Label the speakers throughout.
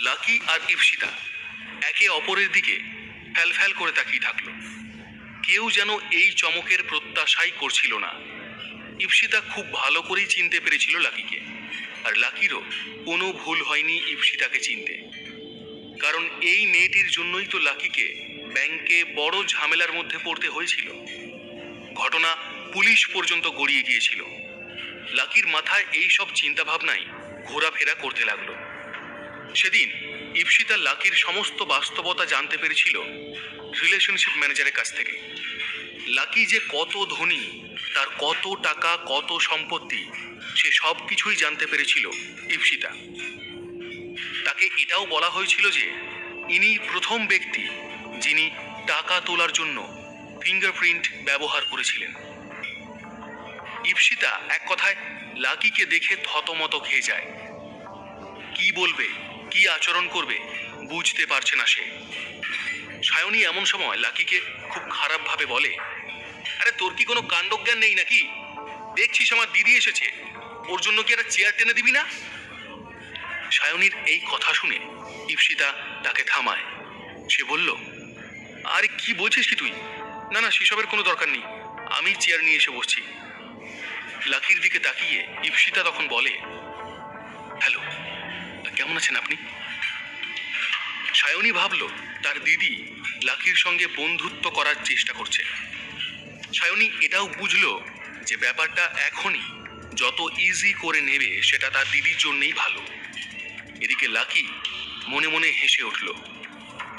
Speaker 1: Lucky আর ইপসিতা একে অপরের দিকে ফ্যাল ফ্যাল করে তাকিয়ে থাকল। কেউ যেন এই চমকের প্রত্যাশাই করছিল না। ইপসিতা খুব ভালো করেই চিনতে পেরেছিল লাকিকে, আর লাকিরও কোনো ভুল হয়নি ইপসিতাকে চিনতে। কারণ এই মেয়েটির জন্যই তো লাকিকে ব্যাংকে বড় ঝামেলার মধ্যে পড়তে হয়েছিল। ঘটনা পুলিশ পর্যন্ত গড়িয়ে গিয়েছিল। লাকির মাথায় এই সব চিন্তাভাবনাই ঘোরাফেরা করতে লাগল। সেদিন ইপসিতা লাকির সমস্ত বাস্তবতা জানতে পেরেছিল রিলেশনশিপ ম্যানেজারের কাছ থেকে। লাকি যে কত ধনী, তার কত টাকা, কত সম্পত্তি, সে সব কিছুই জানতে পেরেছিল ইপসিতা তাকে এটাও বলা হয়েছিল যে, ইনি প্রথম ব্যক্তি যিনি টাকা তোলার জন্য ফিঙ্গারপ্রিন্ট ব্যবহার করেছিলেন। ইপসিতা এক কথায় লাকিকে দেখে থতমত খেয়ে যায়। কি বলবে? কি আচরণ করবে বুঝতে পারছে না সে। সায়নী এমন সময় লাকিকে খুব খারাপভাবে বলে, আরে তোর কি কোনো কাণ্ডজ্ঞান নেই নাকি? দেখছিস আমার দিদি এসেছে। ওর জন্য কি একটা চেয়ার টেনে দিবি না? সায়নীর এই কথা শুনে ইপসিতা তাকে থামায়। সে বলল, আরে কি বলছিস কি তুই? না না, সেসবের কোনো দরকার নেই। আমি চেয়ার নিয়ে এসে বসছি। লাকির দিকে তাকিয়ে ইপসিতা তখন বলে কেমন আছেন আপনি? সায়নী ভাবল, তার দিদি লাকির সঙ্গে বন্ধুত্ব করার চেষ্টা করছে। সায়নী এটাও বুঝলো যে ব্যাপারটা এখনই যত ইজি করে নেবে সেটা তার দিদির জন্যই ভালো। এদিকে লাকি মনে মনে হেসে উঠল।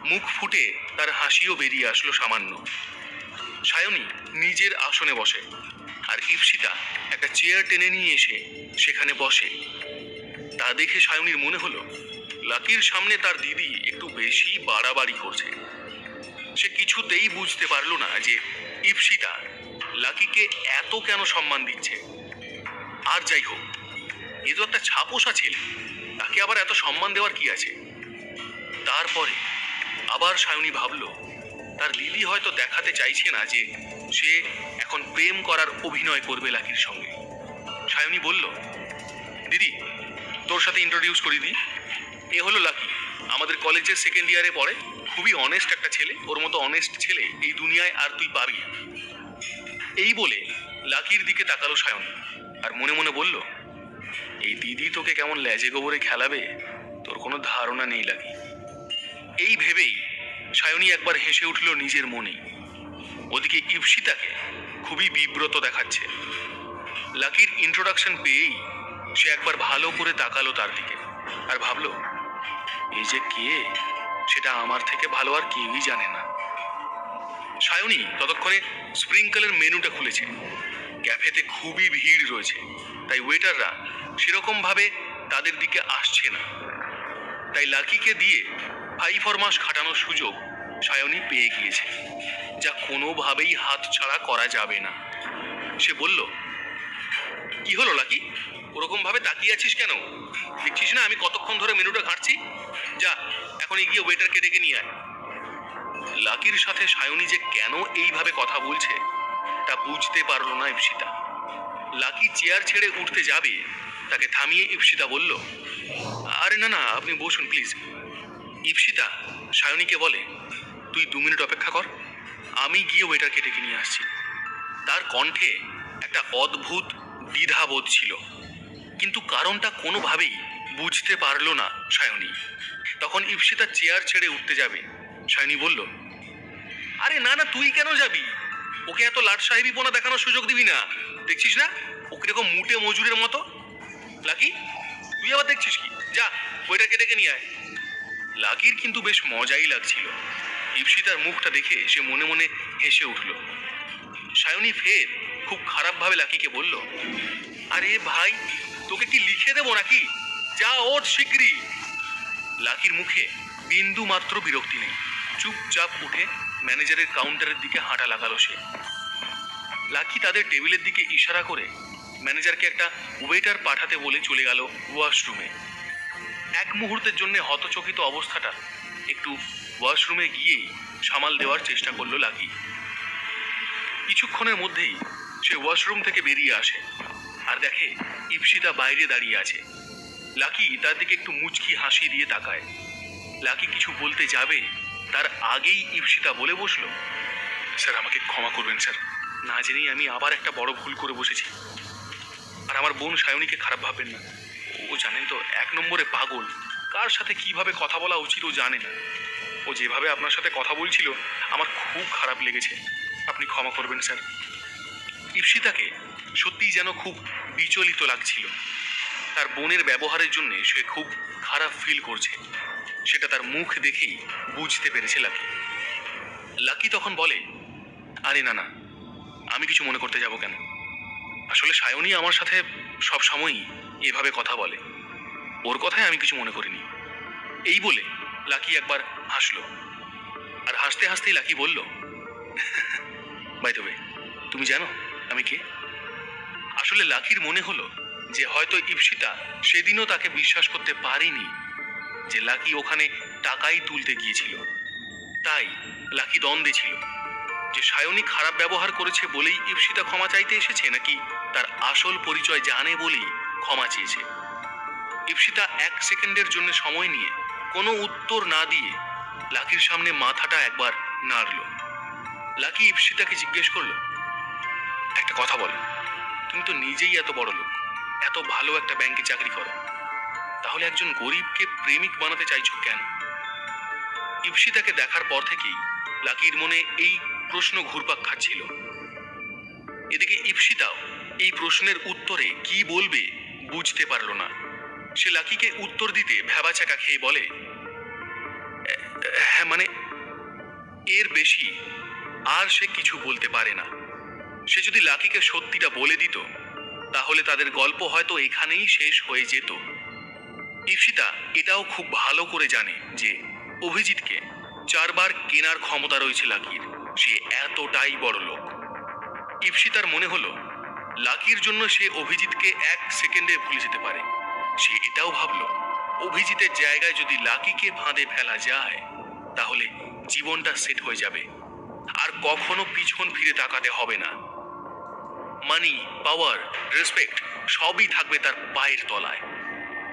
Speaker 1: মুখ ফুটে তার হাসিও বেরিয়ে আসলো সামান্য। সায়নী নিজের আসনে বসে, আর ইপসিতা একটা চেয়ার টেনে নিয়ে এসে সেখানে বসে। তা দেখে সায়নীর মনে হলো, লাকির সামনে তার দিদি একটু বেশি বাড়াবাড়ি করছে। সে কিছুতেই বুঝতে পারল না যে ইপসিতা লাকিকে এত কেন সম্মান দিচ্ছে। আর যাই হোক, এ তো একটা ছাপোষা ছেলে, তাকে আবার এত সম্মান দেওয়ার কি আছে? তারপরে আবার সায়নী ভাবল, তার দিদি হয়তো দেখাতে চাইছে না যে সে এখন প্রেম করার অভিনয় করবে লাকির সঙ্গে। সায়নী বলল, দিদি তোর সাথে ইন্ট্রোডিউস করি দিই এ হলো লাকি আমাদের কলেজের সেকেন্ড ইয়ারে পড়ে। খুবই অনেস্ট একটা ছেলে। ওর মতো অনেস্ট ছেলে এই দুনিয়ায় আর তুই পাবি এই বলে লাকির দিকে তাকালো সায়ন। আর মনে মনে বলল, এই দিদি তোকে কেমন ল্যাজে গোবরে খেলাবে? তোর কোনো ধারণা নেই লাকি এই ভেবেই সায়নী একবার হেসে উঠল নিজের মনে। ওদিকে ইপসিতাকে খুবই বিব্রত দেখাচ্ছে। লাকির ইন্ট্রোডাকশন পেয়েই সে একবার ভালো করে তাকালো তার দিকে আর ভাবলো, এই যে কে? সেটা আমার থেকে ভালো আর কেউই জানে না। সায়নী ততক্ষণে স্প্রিঙ্কলের মেনুটা খুলেছে। ক্যাফেতে খুবই ভিড় রয়েছে, তাই ওয়েটাররা সেরকমভাবে তাদের দিকে আসছে না। তাই লাকিকে দিয়ে ফাই ফরমাস খাটানোর সুযোগ সায়নী পেয়ে গিয়েছে, যা কোনোভাবেই হাত ছাড়া করা যাবে না। সে বলল, কি হলো, লাকি? ওরকম ভাবে তাকিয়ে আছিস কেন? দেখছিস না আমি কতক্ষণ ধরে মেনুটা ঘাঁটছি? যা, এখন গিয়ে ওয়েটারকে ডেকে নিয়ে আয়। লাকির সাথে সায়নী যে কেন এইভাবে কথা বলছে, তা বুঝতে পারল না ইপসিতা। লাকি চেয়ার ছেড়ে উঠতে যাবে, তাকে থামিয়ে ইপসিতা বলল, আরে না না, আপনি বসুন প্লিজ। ইপসিতা সায়নীকে বলে, তুই দু মিনিট অপেক্ষা কর, আমি গিয়ে ওয়েটারকে ডেকে নিয়ে আসছি। তার কণ্ঠে একটা অদ্ভুত দ্বিধাবোধ ছিল। কিন্তু কারণটা কোনোভাবেই বুঝতে পারল না সায়নী। তখন ইপসিতা চেয়ার ছেড়ে উঠতে যাবে। সায়নী বলল, আরে না না, তুই কেন যাবি? ওকে এত লাট সাহেবি পোনা দেখানোর সুযোগ দিবি না। দেখছিস না? ওকে এরকম মুটে মজুরের মতো। লাকি, তুই আবার দেখছিস কি? যা ওইটাকে ডেকে নিয়ে আয়। লাকির কিন্তু বেশ মজাই লাগছিল। ইপসিতার মুখটা দেখে সে মনে মনে হেসে উঠল। সায়নী ফের খুব খারাপভাবে লাকিকে বলল, আরে ভাই তোকে কি লিখে দেবো নাকি? যা ওঠ শিগগিরই। লাকির মুখে বিন্দু মাত্র বিরক্তি নেই। চুপচাপ উঠে ম্যানেজারের কাউন্টারের দিকে হাঁটা লাগালো সে। লাকি তাদের টেবিলের দিকে ইশারা করে ম্যানেজারকে একটা ওয়েটার পাঠাতে বলে চলে গেল ওয়াশরুমে। এক মুহূর্তের জন্য হতচকিত অবস্থাটা একটু ওয়াশরুমে গিয়েই সামাল দেওয়ার চেষ্টা করল লাকি। কিছুক্ষণের মধ্যেই সে ওয়াশরুম থেকে বেরিয়ে আসে। আর দেখে ইপসিতা বাইরে দাঁড়িয়ে আছে। লাকি তার দিকে একটু মুচকি হাসি দিয়ে তাকায়। লাকি কিছু বলতে যাবে, তার আগেই ইপসিতা বলে বসল, স্যার, আমাকে ক্ষমা করবেন, স্যার। না জেনেই আমি আবার একটা বড় ভুল করে বসেছি। আর আমার বোন সায়নীকে খারাপ ভাববেন না। ও জানেন তো, এক নম্বরে পাগল। কার সাথে কীভাবে কথা বলা উচিত ও জানে না। ও যেভাবে আপনার সাথে কথা বলছিল, আমার খুব খারাপ লেগেছে। আপনি ক্ষমা করবেন, স্যার। ইপসিতাকে সত্যিই যেন খুব বিচলিত লাগছিল। তার বোনের ব্যবহারের জন্য সে খুব খারাপ ফিল করছে। সেটা তার মুখ দেখেই বুঝতে পেরেছে লাকি। লাকি তখন বলে, আরে না না, আমি কিছু মনে করতে যাব কেন? আসলে সায়নী আমার সাথে সব সময়ই এভাবে কথা বলে। ওর কথায় আমি কিছু মনে করিনি। এই বলে লাকি একবার হাসলো। আর হাসতে হাসতেই লাকি বলল, বাই তবে তুমি জানো আমি কে? আসলে লাকির মনে হলো যে হয়তো ইপসিতা সেদিনও তাকে বিশ্বাস করতে পারেনি যে লাকি ওখানে টাকাই তুলতে গিয়েছিল। তাই লাকি দ্বন্দ্বে ছিল। যে সায়নী খারাপ ব্যবহার করেছে বলেই ইপসিতা ক্ষমা চাইতে এসেছে নাকি তার আসল পরিচয় জানে বলেই ক্ষমা চেয়েছে। ইপসিতা এক সেকেন্ডের জন্য সময় নিয়ে কোনো উত্তর না দিয়ে লাকির সামনে মাথাটা একবার নাড়ল। লাকি ইপসিতাকে জিজ্ঞেস করল একটা কথা বলো। তুমি তো নিজেই এত বড় লোক, এত ভালো একটা ব্যাংকে চাকরি করো। তাহলে একজন গরিবকে প্রেমিক বানাতে চাইছো কেন? ইপসিতাকে দেখার পর থেকেই লাকির মনে এই প্রশ্ন ঘুরপাক খাচ্ছিল। এদিকে ইপসিতাও এই প্রশ্নের উত্তরে কি বলবে বুঝতে পারল না। সে লাকিকে উত্তর দিতে ভ্যাবাচাকা খেয়ে বলে হ্যাঁ মানে এর বেশি আর সে কিছু বলতে পারে না। সে যদি লাকিকে সত্যিটা বলে দিত, তাহলে তাদের গল্প হয়তো এখানেই শেষ হয়ে যেত। ইপসিতা এটাও খুব ভালো করে জানে যে, অভিজিৎকে চারবার কেনার ক্ষমতা রয়েছে লাকির। সে এতটাই বড় লোক। ইপসিতার মনে হলো, লাকির জন্য সে অভিজিৎকে এক সেকেন্ডে ভুলে যেতে পারে। সে এটাও ভাবল, অভিজিতের জায়গায় যদি লাকিকে ফাঁদে ফেলা যায়, তাহলে জীবনটা সেট হয়ে যাবে। আর কখনো পিছন ফিরে তাকাতে হবে না। মানি পাওয়ার রেসপেক্ট সবই থাকবে তার পায়ের তলায়।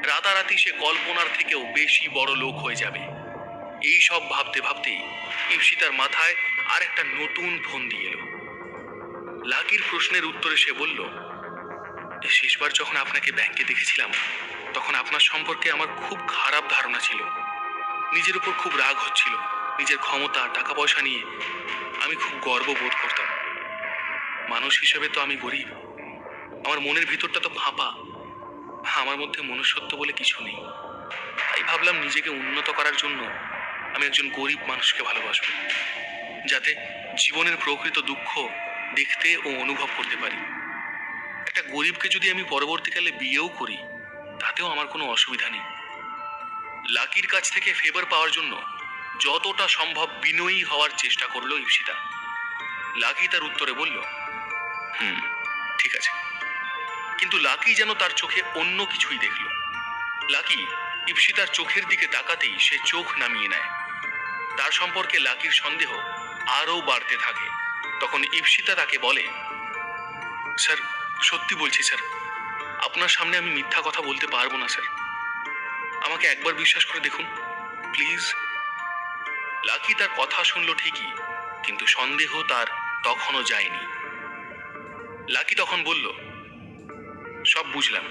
Speaker 1: রাতারাতি সে কল্পনার থেকেও বেশি বড় লোক হয়ে যাবে। এই সব ভাবতে ভাবতেই ইপসিতার মাথায় আর একটা নতুন ফোন দিয়ে এলো। লাকির প্রশ্নের উত্তরে সে বলল "এই শেষবার যখন আপনাকে ব্যাংকে দেখেছিলাম, তখন আপনার সম্পর্কে আমার খুব খারাপ ধারণা ছিল। নিজের উপর খুব রাগ হচ্ছিল। নিজের ক্ষমতা টাকা পয়সা নিয়ে আমি খুব গর্ব বোধ করতাম। মানুষ হিসেবে তো আমি গরিব। আমার মনের ভিতরটা তো ফাঁপা। আমার মধ্যে মনুষ্যত্ব বলে কিছু নেই। তাই ভাবলাম নিজেকে উন্নত করার জন্য আমি একজন গরিব মানুষকে ভালোবাসবো, যাতে জীবনের প্রকৃত দুঃখ দেখতে ও অনুভব করতে পারি। একটা গরিবকে যদি আমি পরবর্তীকালে বিয়েও করি, তাতেও আমার কোনো অসুবিধা নেই। লাকির কাছ থেকে ফেভার পাওয়ার জন্য যতটা সম্ভব বিনয়ী হওয়ার চেষ্টা করল ইপসিতা। লাকি তার উত্তরে বলল হুম, ঠিক আছে। কিন্তু লাকি যেন তার চোখে অন্য কিছুই দেখল। লাকি ইপসিতার চোখের দিকে তাকাতেই সে চোখ নামিয়ে নেয়। তার সম্পর্কে লাকির সন্দেহ আরও বাড়তে থাকে। তখন ইপসিতা তাকে বলে, স্যার, সত্যি বলছি স্যার, আপনার সামনে আমি মিথ্যা কথা বলতে পারব না, স্যার। আমাকে একবার বিশ্বাস করে দেখুন, প্লিজ। লাকি তার কথা শুনলো ঠিকই, কিন্তু সন্দেহ তার তখনও যায়নি। লাকি তখন বলল, সব বুঝলাম,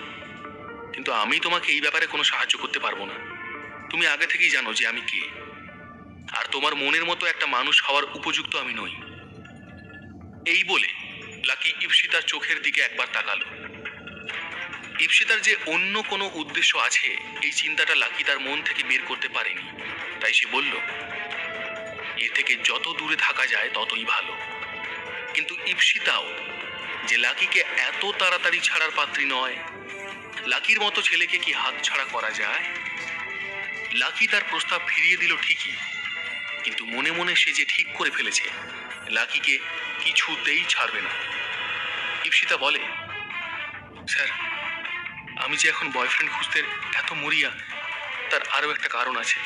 Speaker 1: কিন্তু আমি তোমাকে এই ব্যাপারে কোনো সাহায্য করতে পারব না। তুমি আগে থেকেই জানো যে আমি কে। আর তোমার মনের মতো একটা মানুষ হওয়ার উপযুক্ত আমি নই। এই বলে লাকি ইপসিতার চোখের দিকে একবার তাকালো। ইপসিতার যে অন্য কোনো উদ্দেশ্য আছে, এই চিন্তাটা লাকি তার মন থেকে বের করতে পারেনি। তাই সে বলল, এ থেকে যত দূরে থাকা যায়, ততই ভালো। কিন্তু ইপসিতাও যে লাকিকে এত তাড়াতাড়ি ছাড়ার পাত্রী নয়, লাকির মতো ছেলেকে কি হাত ছাড়া করা যায়? লাকি তার প্রস্তাব ফিরিয়ে দিল ঠিকই, কিন্তু মনে মনে সে যে ঠিক করে ফেলেছে, লাকিকে কিছুতেই ছাড়বে না। ইপসিতা বলে, স্যার, আমি যে এখন বয়ফ্রেন্ড খুঁজতে এত মরিয়া, তার আরও একটা কারণ আছে।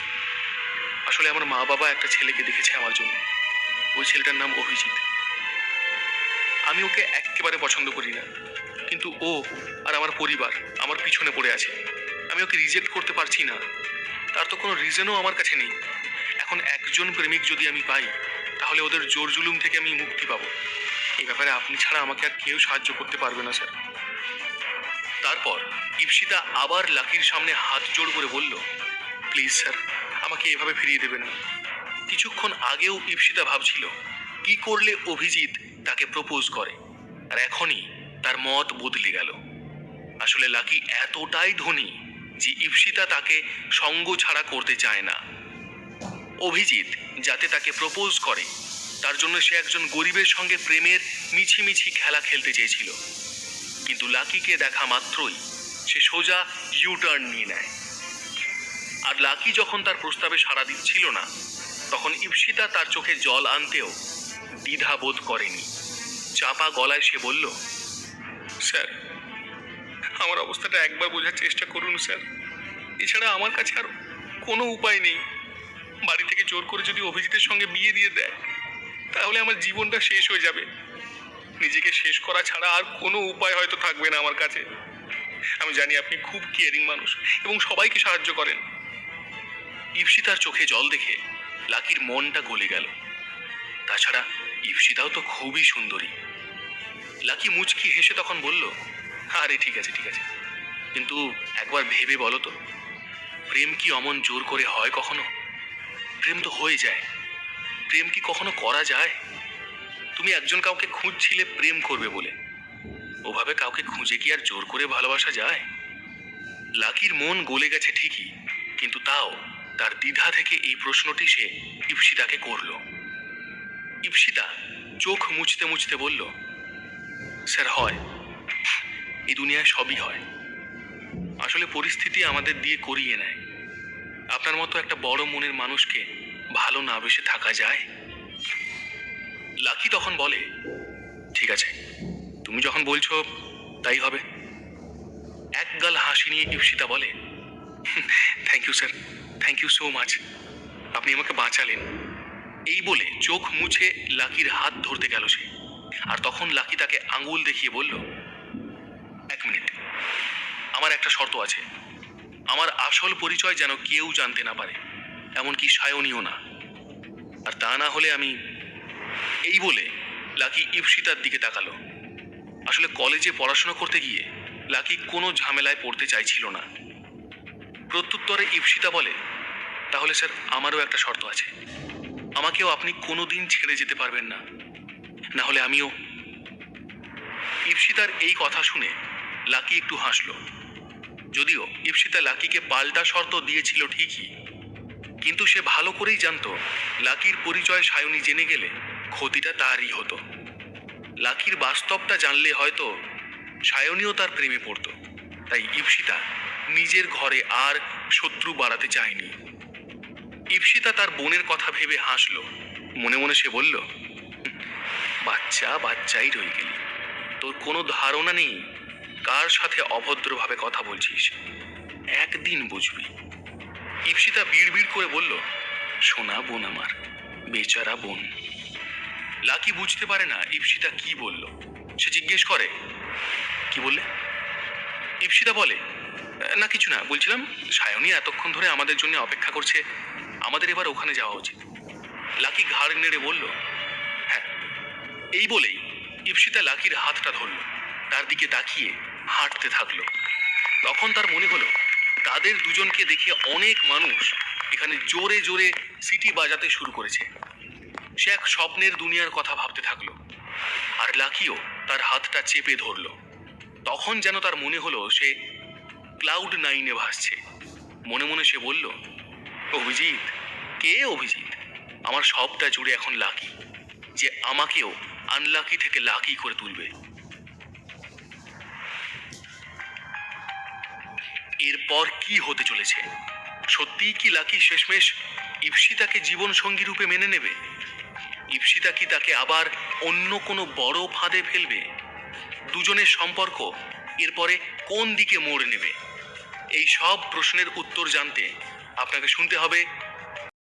Speaker 1: আসলে আমার মা বাবা একটা ছেলেকে দেখেছে আমার জন্য। ওই ছেলেটার নাম অভিজিৎ। আমি ওকে একেবারে পছন্দ করি না। কিন্তু ও আর আমার পরিবার আমার পিছনে পড়ে আছে। আমি ওকে রিজেক্ট করতে পারছি না। তার তো কোনো রিজনও আমার কাছে নেই। এখন একজন প্রেমিক যদি আমি পাই, তাহলে ওদের জোর জুলুম থেকে আমি মুক্তি পাবো। এই ব্যাপারে আপনি ছাড়া আমাকে আর কেউ সাহায্য করতে পারবে না, স্যার। তারপর ইপসিতা আবার লাকির সামনে হাত জোড় করে বলল, প্লিজ, স্যার, আমাকে এভাবে ফিরিয়ে দেবেন কিছুক্ষণ আগেও ইপসিতা ভাবছিল, কি করলে অভিজিৎ তাকে প্রপোজ করে। আর এখনই তার মত বদলে গেল। আসলে লাকি এতটাই ধনী যে ইপসিতা তাকে সঙ্গ ছাড়া করতে চায় না। অভিজিৎ যাতে তাকে প্রপোজ করে, তার জন্য সে একজন গরিবের সঙ্গে প্রেমের মিছিমিছি খেলা খেলতে চেয়েছিল। কিন্তু লাকিকে দেখা মাত্রই সে সোজা ইউ টার্ন নিয়ে নেয়। আর লাকি যখন তার প্রস্তাবে সাড়া দিচ্ছিল না, তখন ইপসিতা তার চোখে জল আনতেও দ্বিধা বোধ করেনি। চাপা গলায় সে বলল, স্যার, আমার অবস্থাটা একবার বোঝার চেষ্টা করুন, স্যার। এছাড়া আমার কাছে আর কোনো উপায় নেই। বাড়ি থেকে জোর করে যদি অভিজিতের সঙ্গে বিয়ে দিয়ে দেয়, তাহলে আমার জীবনটা শেষ হয়ে যাবে। নিজেকে শেষ করা ছাড়া আর কোনো উপায় হয়তো থাকবে না আমার কাছে। আমি জানি আপনি খুব কেয়ারিং মানুষ এবং সবাইকে সাহায্য করেন। ইপসিতার চোখে জল দেখে লাকির মনটা গলে গেল। তাছাড়া ইপসিতাও তো খুবই সুন্দরী। লাকি মুচকি হেসে তখন বলল, আরে ঠিক আছে ঠিক আছে। কিন্তু একবার ভেবে বলো তো, প্রেম কি অমন জোর করে হয় কখনো? প্রেম তো হয়ে যায়। প্রেম কি কখনো করা যায়? তুমি একজন কাউকে খুঁজছিলে প্রেম করবে বলে। ওভাবে কাউকে খুঁজে কি আর জোর করে ভালোবাসা যায়? লাকির মন গলে গেছে ঠিকই, কিন্তু তাও তার দ্বিধা থেকে এই প্রশ্নটি সে ইপসিতাকে করল। ইপসিতা চোখ মুছতে মুছতে বলল স্যার, হয়। এই দুনিয়ায় সবই হয়। আসলে পরিস্থিতি আমাদের দিয়ে করিয়ে নেয়। আপনার মতো একটা বড় মনের মানুষকে ভালো না বেসে থাকা যায়? লাকি তখন বলে, ঠিক আছে, তুমি যখন বলছো, তাই হবে। এক গাল হাসি নিয়ে ইপসিতা বলে thank you sir thank you so much আপনি আমাকে বাঁচালেন। এই বলে চোখ মুছে লাকির হাত ধরতে গেল সে। আর তখন লাকি তাকে আঙুল দেখিয়ে বলল, এক মিনিট, আমার একটা শর্ত আছে। আমার আসল পরিচয় যেন কেউ জানতে না পারে, এমনকি সায়নীও না। আর তা না হলে আমি এই বলে লাকি ইপসিতার দিকে তাকালো। আসলে কলেজে পড়াশোনা করতে গিয়ে লাকি কোনো ঝামেলায় পড়তে চাইছিল না। প্রত্যুত্তরে ইপসিতা বলে, তাহলে স্যার, আমারও একটা শর্ত আছে। আমাকেও আপনি কোনো দিন ছেড়ে যেতে পারবেন না। না হলে আমিও। ইপসিতার এই কথা শুনে লাকি একটু হাসলো। যদিও ইপসিতা লাকিকে পাল্টা শর্ত দিয়েছিল ঠিকই কিন্তু সে ভালো করেই জানতো লাকির পরিচয় সায়নী জেনে গেলে ক্ষতিটা তারই হতো। লাকির বাস্তবটা জানলে হয়তো সায়নীও তার প্রেমে পড়তো। তাই ইপসিতা নিজের ঘরে আর শত্রু বাড়াতে চায়নি। ইপসিতা তার বোনের কথা ভেবে হাসলো। মনে মনে সে বলল "হুঁ, বাচ্চা বাচ্চাই রয়ে গেলি। তোর কোনো ধারণা নেই? কার সাথে অভদ্রভাবে কথা বলছিস? একদিন বুঝবি। ইপসিতা বিড়বিড় করে বলল, সোনা বোন আমার, বেচারা বোন। লাকি বুঝতে পারে না ইপসিতা কি বলল। সে জিজ্ঞেস করে, কি বললে? ইপসিতা বলে, না, কিছু না, বলছিলাম সায়নী এতক্ষণ ধরে আমাদের জন্য অপেক্ষা করছে। আমাদের এবার ওখানে যাওয়া উচিত। লাকি ঘাড় নেড়ে বলল এই বলেই ইপসিতা লাকির হাতটা ধরল, তার দিকে তাকিয়ে হাঁটতে থাকল। তখন তার মনে হলো, তাদের দুজনকে দেখে অনেক মানুষ এখানে জোরে জোরে সিটি বাজাতে শুরু করেছে। সে এক স্বপ্নের দুনিয়ার কথা ভাবতে থাকল, আর লাকিও তার হাতটা চেপে ধরলো। তখন যেন তার মনে হলো, সে ক্লাউড নাইনে ভাসছে। মনে মনে সে বলল, অভিজিৎ, কে অভিজিৎ? আমার সবটা জুড়ে এখন লাকি। যে আমাকেও আনলাকি থেকে লাকি করে তুলবে। এরপর কি হতে চলেছে? সত্যিই কি লাকি শেষমেশ ইপসিতাকে জীবন সঙ্গী রূপে মেনে নেবে? ইপসিতা কি তাকে আবার অন্য কোনো বড় ফাঁদে ফেলবে? দুজনের সম্পর্ক এরপরে কোন দিকে মোড় নেবে? এই সব প্রশ্নের উত্তর জানতে আপনাকে শুনতে হবে